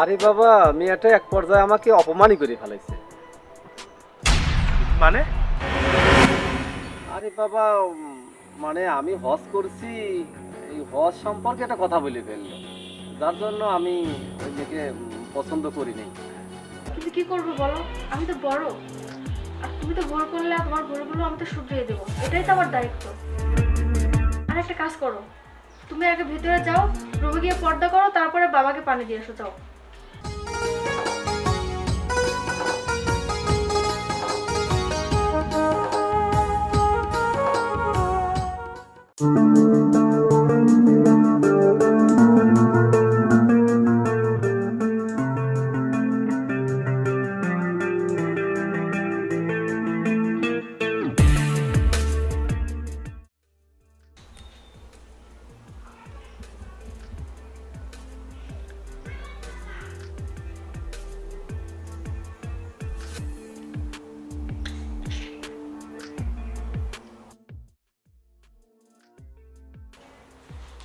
আরে বাবা মেয়েটা এক পর্যায়ে আমাকে অপমানই করে ফেলাইছে। মানে? আরে বাবা উম, মানে আমি হজ করছি এই হজ সম্পর্কে একটা কথা বলে ফেলল। যার জন্য আমি ওই মেয়েকে উম, পছন্দ করি নাই কিন্তু কি করব বলো? আমি তো বড়। আর তুমি তো ভুল করলে তোমার ভুলগুলো আমি তো শুধরিয়ে দেবো। এটাই তো আমার দায়িত্ব। আর একটা কাজ করো। তুমি আগে ভিতরে যাও রুমে গিয়ে পর্দা করো তারপরে বাবাকে পানি দিয়ে এসো যাও। Música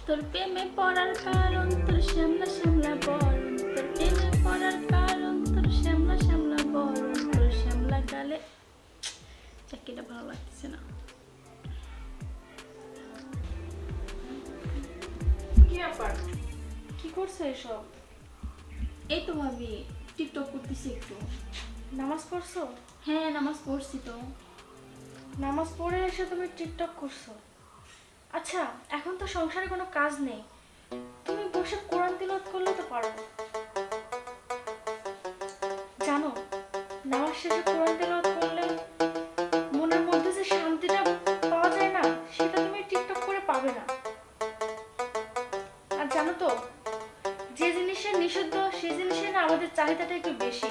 তোর প্রেমে পড়ার কারণ তোর শ্যামলা শ্যামলা বরণ তোর প্রেমে পড়ার কারণ তোর শ্যামলা শ্যামলা বরণ তোর শ্যামলা গালে চাকরিটা ভালো লাগছে না। কি ব্যাপার? কি করছ এসব? এই তো ভাবি টিকটক করতেছি একটু। নামাজ পড়ছো? হ্যাঁ নামাজ পড়ছি তো। নামাজ পড়ে এসে তুমি টিকটক করছ? আচ্ছা এখন তো সংসারে কোনো কাজ নেই। তুমি বসে কোরআন তিলত করলে তো পারো জানো, নামাজ শেষে কোরআন তিলত করলে মনের মধ্যে যে শান্তিটা পাওয়া যায় না, সেটা তুমি টিকটক করে পাবে না। আর জানো তো, যে জিনিসের নিষিদ্ধ, সেই জিনিসের না আমাদের চাহিদাটা একটু বেশি।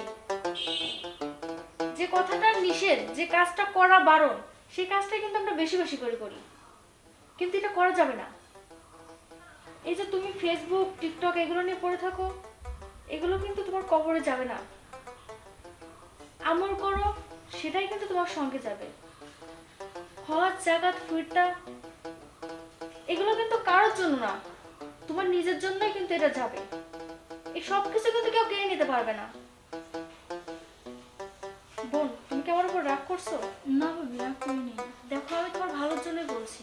যে কথাটা নিষেধ, যে কাজটা করা বারণ, সেই কাজটা কিন্তু আমরা বেশি বেশি করে করি। কিন্তু এটা করা যাবে না। এই যে তুমি ফেসবুক টিকটক এগুলো নিয়ে পড়ে থাকো এগুলো কিন্তু তোমার কবরে যাবে না। আমল করো সেটাই কিন্তু তোমার সঙ্গে যাবে। হজ জাগাত ফুইটা এগুলো কিন্তু কারোর জন্য না। তোমার নিজের জন্যই কিন্তু এটা যাবে। এই সব কিছু কিন্তু কেউ কেড়ে নিতে পারবে না। বোন তুমি কি আমার উপর রাগ করছ? না ভাবি রাগ করিনি। দেখো আমি তোমার ভালোর জন্যই বলছি।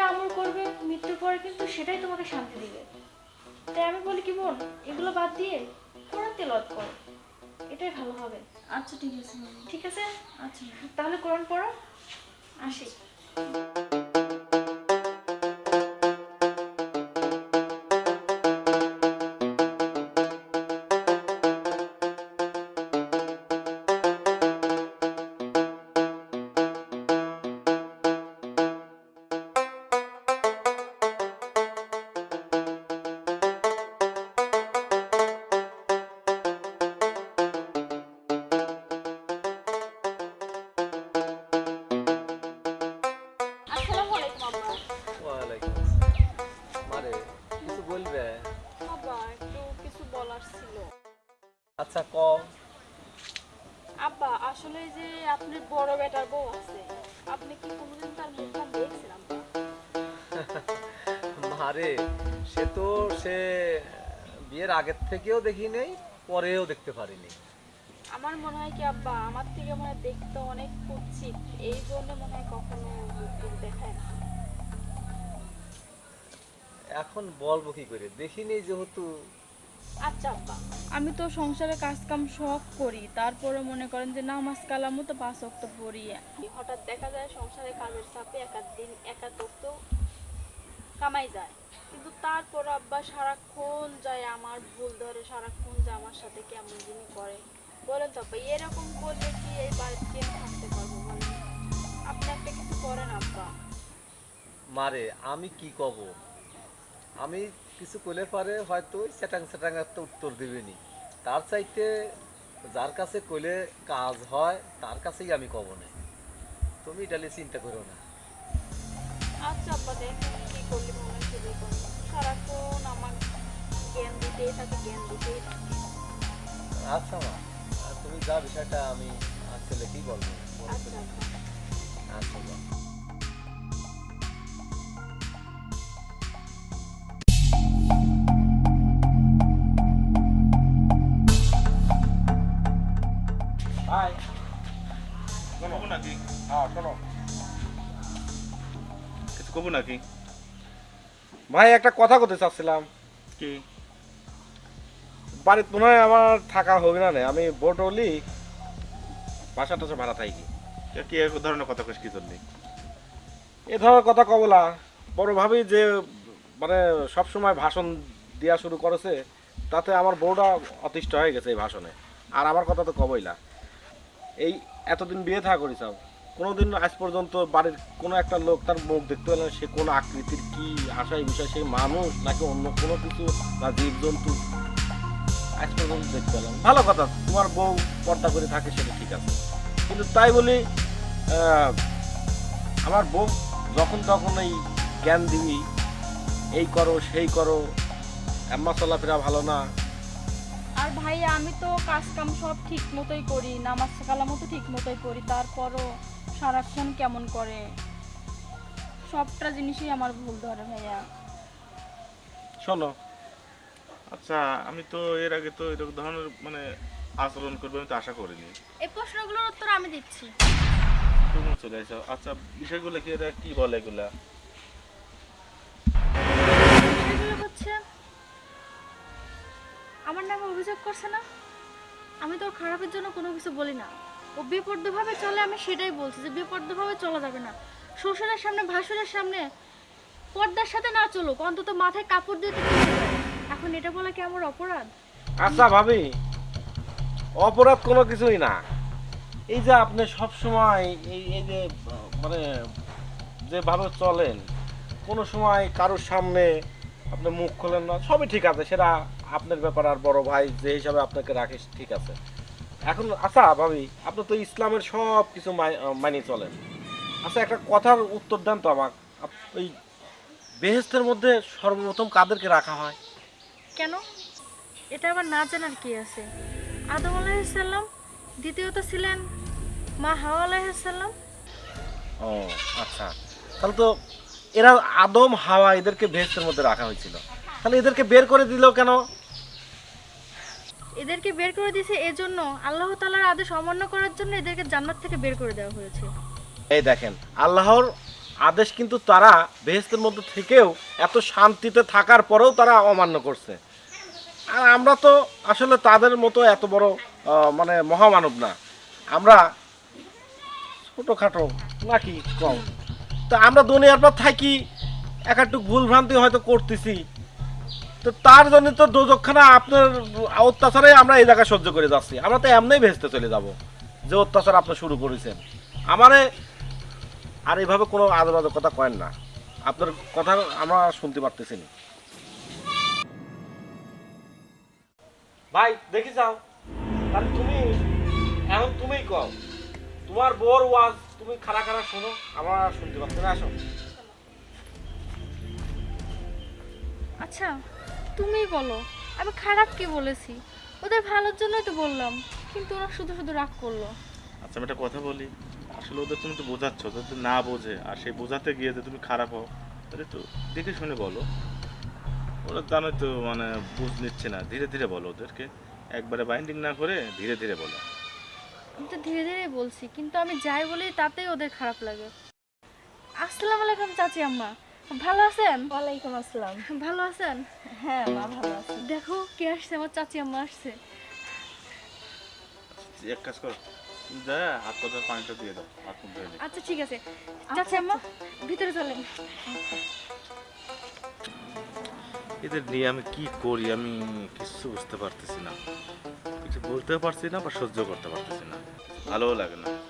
যেটা আমল করবে মৃত্যুর পরে কিন্তু সেটাই তোমাকে শান্তি দিবে। তাই আমি বলি কি বোন এগুলো বাদ দিয়ে কোরআন তেলত করো। এটাই ভালো হবে। আচ্ছা ঠিক আছে। ঠিক আছে? আচ্ছা। তাহলে কোরআন পড়ো। আসি। আচ্ছা ক আব্বা আসলে যে আপনার বড় বেটার বউ আছে আপনি কি কোনোদিন তার মুখটা আব্বা? মারে সে তো সে বিয়ের আগের থেকেও দেখি নেই পরেও দেখতে পারিনি আমার মনে হয় কি আব্বা আমার থেকে মনে হয় দেখতে অনেক কুৎসিত এই জন্য মনে হয় কখনো দেখায় না। এখন বলব কি করে? দেখিনি যেহেতু আচ্ছা আব্বা। আমি তো সংসারে কাজ কাম সব করি তারপরে মনে করেন যে নামাজ কালামও তো পাঁচ অক্ত পড়ি। হঠাৎ দেখা যায় সংসারে কাজের চাপে একাধ দিন একাধ অক্ত কামাই যায়। কিন্তু তারপর আব্বা সারাক্ষণ যায় আমার ভুল ধরে সারাক্ষণ যে আমার সাথে কেমন যিনি করে। বলেন তো আব্বা এরকম করলে কি এই বাড়িতে থাকতে পারব বলেন? আপনি একটা কিছু করেন আব্বা। মারে আমি কি কব? আমি কিছু করলে পারে হয়তো ওই স্যাটাং স্যাটাং একটা উত্তর দেবেনি। তার চাইতে যার কাছে কইলে কাজ হয় তার কাছেই আমি কব না। তুমি এটা নিয়ে চিন্তা করো না। আচ্ছা আব্বা দেখেন কি করলে মনে হয় সেটাই করব। সারাক্ষণ আমার জ্ঞান দিতেই থাকে জ্ঞান দিতেই থাকে। আচ্ছা মা তুমি যা বিষয়টা আমি আর ছেলেকেই বলব। আচ্ছা আচ্ছা মা। কবো নাকি? ভাই একটা কথা বলতে চাচ্ছিলাম। কি? বাড়িতে মনে হয় আমার থাকা হবে না রে। আমি বোটলি বাসা টাসা ভাড়া থাকি। কি এক ধরনের কথা কইস কি জন্য? এ ধরনের কথা কবলা বড় ভাবি যে মানে সব সময় ভাষণ দেওয়া শুরু করেছে তাতে আমার বউটা অতিষ্ঠ হয়ে গেছে এই ভাষণে। আর আমার কথা তো কবইলা এই এতদিন বিয়ে থাকা করিসাম কোনোদিন আজ পর্যন্ত বাড়ির কোনো একটা লোক তার মুখ দেখতে পেলাম সে কোন আকৃতির কি আশায় বিষয় সেই মানুষ নাকি অন্য কোনো কিছু না, জীবজন্তু? আজ পর্যন্ত দেখতে পেলাম। ভালো কথা, তোমার বউ পর্দা করে থাকে সেটা ঠিক আছে। কিন্তু তাই বলি আমার বউ যখন তখন এই জ্ঞান দিবি, এই করো, সেই করো, এম্মা চলাফেরা ভালো না আর ভাই আমি তো কাজ কাম সব ঠিক মতোই করি নামাজ কালামও তো ঠিক মতোই করি তারপরও সারাক্ষণ কেমন করে? সবটা জিনিসই আমার ভুল ধরে ভাইয়া। শোনো আচ্ছা আমি তো এর আগে তো এরকম ধরনের মানে আচরণ করবে আমি তো আশা করিনি। এই প্রশ্নগুলোর উত্তর আমি দিচ্ছি। তুমি চলে আসো আচ্ছা বিষয়গুলো কি এরা কি বলে এগুলো? করছে না? আমি তো খারাপের জন্য কোনো কিছু বলি না। ও বেপর্দভাবে চলে, আমি সেটাই বলছি যে বেপর্দভাবে চলা যাবে না। শ্বশুরের সামনে, ভাসুরের সামনে, পর্দার সাথে না চলুক, অন্তত মাথায় কাপড় দিয়ে। এখন এটা বলা কি আমার অপরাধ? আচ্ছা ভাবি, অপরাধ কোনো কিছুই না। এই যে আপনি সব সময় এই এই যে মানে যেভাবে চলেন, কোনো সময় কারোর সামনে আপনি মুখ খোলেন না সবই ঠিক আছে সেটা আপনার ব্যাপার আর বড় ভাই যে হিসাবে আপনাকে রাখে ঠিক আছে। এখন আচ্ছা ভাবি আপনি তো ইসলামের সব কিছু মানিয়ে চলেন। আচ্ছা একটা কথার উত্তর দেন তো আমাকে। ওই বেহেস্তের মধ্যে সর্বপ্রথম কাদেরকে রাখা হয়? কেন? এটা আবার না জানার কি আছে? আদম আলাইসাল্লাম দ্বিতীয়ত ছিলেন মা হাওয়া আলাইসাল্লাম ও আচ্ছা। তাহলে তো এরা আদম হাওয়া এদেরকে ভেস্টের মধ্যে রাখা হয়েছিল। তাহলে এদেরকে বের করে দিল কেন? এদেরকে বের করে দিয়েছে এজন্য আল্লাহ তালার আদেশ অমান্য করার জন্য এদেরকে জান্নাত থেকে বের করে দেওয়া হয়েছে। এই দেখেন আল্লাহর আদেশ কিন্তু তারা বেহেস্তের মধ্যে থেকেও এত শান্তিতে থাকার পরেও তারা অমান্য করছে। আর আমরা তো আসলে তাদের মতো এত বড় মানে মহামানব না। আমরা ছোটোখাটো নাকি কম। তা আমরা দুনিয়ার পর থাকি এক একটু ভুল ভ্রান্তি হয়তো করতেছি। তো তার জন্য তো দোজকখানা আপনার অত্যাচারে আমরা এই সহ্য করে যাচ্ছি। আমরা তো এমনিই ভেস্তে চলে যাব যে অত্যাচার আপনি শুরু করেছেন। আমারে আর এইভাবে কোনো আদর কথা কয়েন না। আপনার কথা আমরা শুনতে পারতেছি না। ভাই, দেখি যাও। তুমি এখন তুমিই কও। তোমার বোর ওয়াজ তুমি খারা খারা শোনো আমরা আর শুনতে পাচ্ছি না আসো। আচ্ছা তুমিই বলো। আমি খারাপ কি বলেছি? ওদের ভালোর জন্যই তো বললাম কিন্তু ওরা শুধু শুধু রাগ করল। আচ্ছা আমি একটা কথা বলি। আসলে ওদের তুমি তো বোঝাচ্ছ যদি না বোঝে। আর সেই বোঝাতে গিয়ে যে তুমি খারাপ হও তাহলে একটু দেখে শুনে বলো। ওরা জানোই তো মানে বুঝ নিচ্ছে না। ধীরে ধীরে বলো ওদেরকে। একবারে বাইন্ডিং না করে ধীরে ধীরে বলো। আমি তো ধীরে ধীরে বলছি কিন্তু আমি যাই বলি তাতেই ওদের খারাপ লাগে। আসসালামু আলাইকুম চাচি আম্মা। ভালো আছেন? ওয়ালাইকুম আসসালাম। ভালো আছেন? হ্যাঁ মা ভালো আছি। দেখো কে আসছে আমার চাচি আম্মা আসছে। এক কাজ করো যা হাত পানিটা দিয়ে দাও হাত মুখ ধুয়ে আচ্ছা ঠিক আছে। চাচি আম্মা ভিতরে চলেন। এদের নিয়ে আমি কি করি আমি কিছু বুঝতে পারতেছি না। কিছু বলতেও পারছি না বা সহ্য করতে পারতেছি না। ভালোও লাগে না।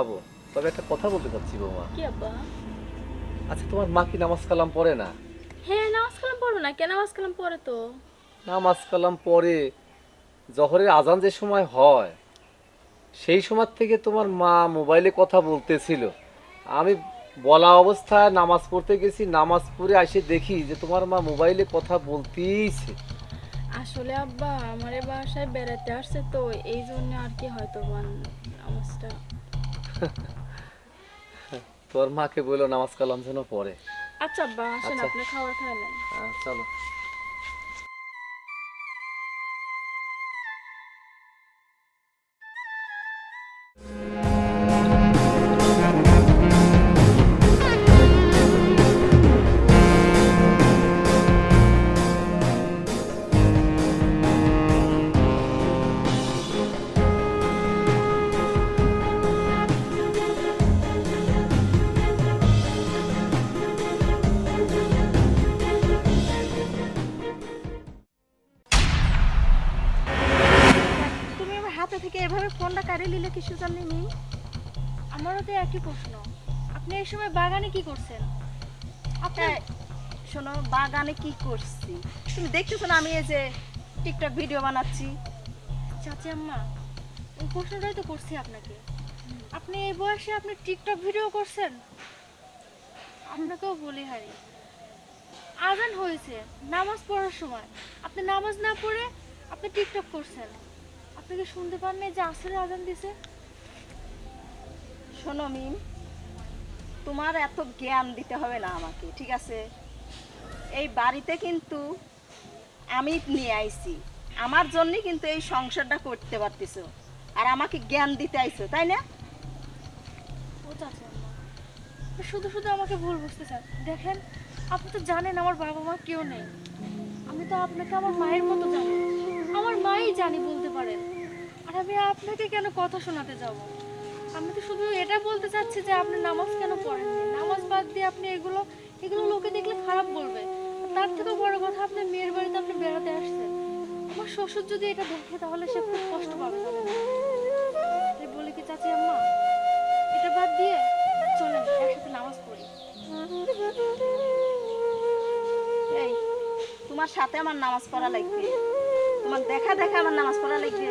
খাব। তবে একটা কথা বলতে চাচ্ছি বৌমা। কি আব্বা? আচ্ছা তোমার মা কি নামাজ কালাম পড়ে না? হ্যাঁ নামাজ কালাম পড়বে না। কেন নামাজ কালাম পড়ে তো? নামাজ কালাম পরে জহরের আজান যে সময় হয় সেই সময় থেকে তোমার মা মোবাইলে কথা বলতেছিল। আমি বলা অবস্থায় নামাজ পড়তে গেছি নামাজ পড়ে এসে দেখি যে তোমার মা মোবাইলে কথা বলতেইছে। আসলে আব্বা আমার বাসায় বেড়াতে আসছে তো এই জন্য আর কি হয়তো নামাজটা তোর মাকে বলল নামাজ কালাম যেন পড়ে। আচ্ছা আব্বা আসেন আচ্ছা। আপনি খাবার খাইলেন। হ্যাঁ, চলো। হাতে থেকে এভাবে ফোনটা কাড়ে নিলে কিছু জানি নি আমারও তো একই প্রশ্ন। আপনি এই সময় বাগানে কি করছেন? আপনার শোনো বাগানে কি করছি? তুমি দেখতেছো না আমি এই যে টিকটক ভিডিও বানাচ্ছি? চাচি আম্মা ওই প্রশ্নটাই তো করছি আপনাকে। আপনি এই বয়সে আপনি টিকটক ভিডিও করছেন? আপনাকেও বলি হারি। আজান হয়েছে নামাজ পড়ার সময়। আপনি নামাজ না পড়ে আপনি টিকটক করছেন। আপনি কি শুনতে যে আজান দিছে? শোনো মিম তোমার এত জ্ঞান দিতে হবে না আমাকে ঠিক আছে? এই বাড়িতে কিন্তু আমি নিয়ে আইছি। আমার জন্য কিন্তু এই সংসারটা করতে পারতেছো। আর আমাকে জ্ঞান দিতে আইছো তাই না? শুধু শুধু আমাকে ভুল বুঝতে চান। দেখেন আপনি তো জানেন আমার বাবা মা কেউ নেই। আমি তো আপনাকে আমার মায়ের মতো জানি। আমার মাই জানি বলতে পারেন। আর আমি আপনাকে কেন কথা শোনাতে যাব? আমি তো শুধু এটা বলতে চাচ্ছি যে আপনি নামাজ কেন পড়েননি? নামাজ বাদ দিয়ে আপনি এগুলো এগুলো লোকে দেখলে খারাপ বলবে। তার থেকেও বড় কথা আপনি মেয়ের বাড়িতে আপনি বেড়াতে আসছেন। আমার শ্বশুর যদি এটা দেখে, তাহলে সে খুব কষ্ট পাবে বলি কি, চাচি, আম্মা, এটা বাদ দিয়ে চলেন, একসাথে নামাজ পড়ি। এই, তোমার সাথে আমার নামাজ পড়া লাগবে। তোমার দেখা দেখা আমার নামাজ পড়া লাগবে।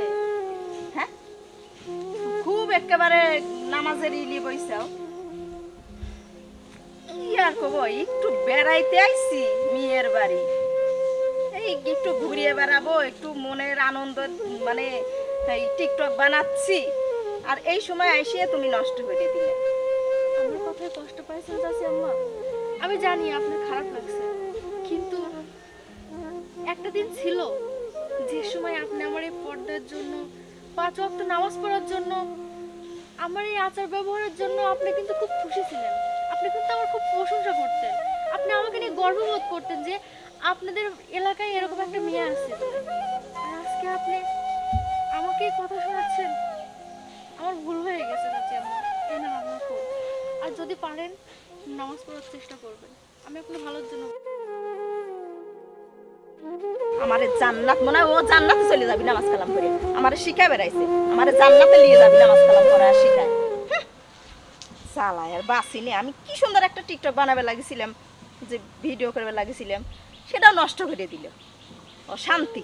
একেবারে নামাজের ইলি বইসাও কি আর কব, একটু বেড়াইতে আইছি মেয়ের বাড়ি। এই একটু ঘুরিয়ে বেড়াবো, একটু মনের আনন্দ মানে এই টিকটক বানাচ্ছি। আর এই সময় আইসিয়ে তুমি নষ্ট করে দিলে। আমার কথায় কষ্ট পাইছেন চাচি আম্মা? আমি জানি আপনার খারাপ লাগছে। কিন্তু একটা দিন ছিল, যে সময় আপনি আমার এই পর্দার জন্য, পাঁচ ওয়াক্ত নামাজ পড়ার জন্য আমার এই আচার ব্যবহারের জন্য আপনি কিন্তু খুব খুশি ছিলেন। আপনি কিন্তু আমার খুব প্রশংসা করতেন। আপনি আমাকে নিয়ে গর্ববোধ করতেন যে আপনাদের এলাকায় এরকম একটা মেয়ে আছে। আজকে আপনি আমাকে কথা শোনাচ্ছেন, আমার ভুল হয়ে গেছে চাচি আমার এই না আপনার ফোন আর যদি পারেন, নামাজ পড়ার চেষ্টা করবেন। আমি আপনার ভালোর জন্য আমারে জান্নাত মনে হয়, ও জান্নাতে চলে যাবি নামাজ কালাম করে। আমার শিখায় বেড়াইছে। আমার জান্নাতে নিয়ে যাবি নামাজ কালাম করে শিখায়। চালায় আর বাসিনি আমি কি সুন্দর একটা টিকটক বানাবে লাগিয়েছিলাম যে ভিডিও করবে লাগিয়েছিলাম সেটাও নষ্ট করে দিল। অশান্তি। শান্তি